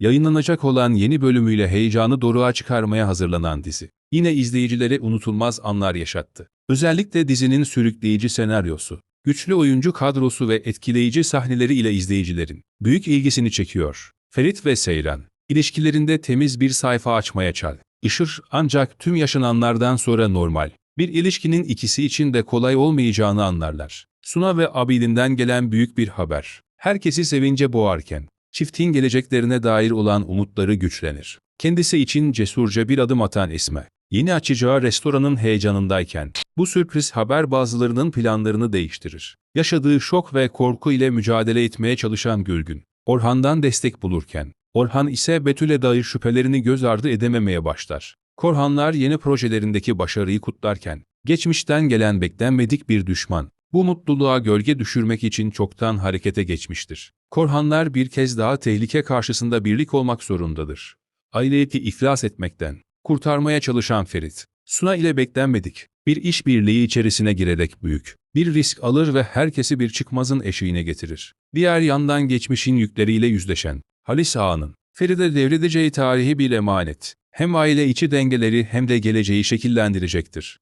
Yayınlanacak olan yeni bölümüyle heyecanı doruğa çıkarmaya hazırlanan dizi. Yine izleyicilere unutulmaz anlar yaşattı. Özellikle dizinin sürükleyici senaryosu, güçlü oyuncu kadrosu ve etkileyici sahneleri ile izleyicilerin büyük ilgisini çekiyor. Ferit ve Seyran, ilişkilerinde temiz bir sayfa açmaya çal. Işır ancak tüm yaşananlardan sonra normal. Bir ilişkinin ikisi için de kolay olmayacağını anlarlar. Suna ve Abidin'den gelen büyük bir haber. Herkesi sevince boğarken, çiftin geleceklerine dair olan umutları güçlenir. Kendisi için cesurca bir adım atan Esme, yeni açacağı restoranın heyecanındayken, bu sürpriz haber bazılarının planlarını değiştirir. Yaşadığı şok ve korku ile mücadele etmeye çalışan Gülgün, Orhan'dan destek bulurken, Orhan ise Betül'e dair şüphelerini göz ardı edememeye başlar. Korhanlar yeni projelerindeki başarıyı kutlarken, geçmişten gelen beklenmedik bir düşman, bu mutluluğa gölge düşürmek için çoktan harekete geçmiştir. Korhanlar bir kez daha tehlike karşısında birlik olmak zorundadır. Aileti iflas etmekten, kurtarmaya çalışan Ferit, Suna ile beklenmedik, bir işbirliği içerisine girerek büyük, bir risk alır ve herkesi bir çıkmazın eşiğine getirir. Diğer yandan geçmişin yükleriyle yüzleşen, Halis Ağa'nın, Feride devredeceği tarihi bir emanet, hem aile içi dengeleri hem de geleceği şekillendirecektir.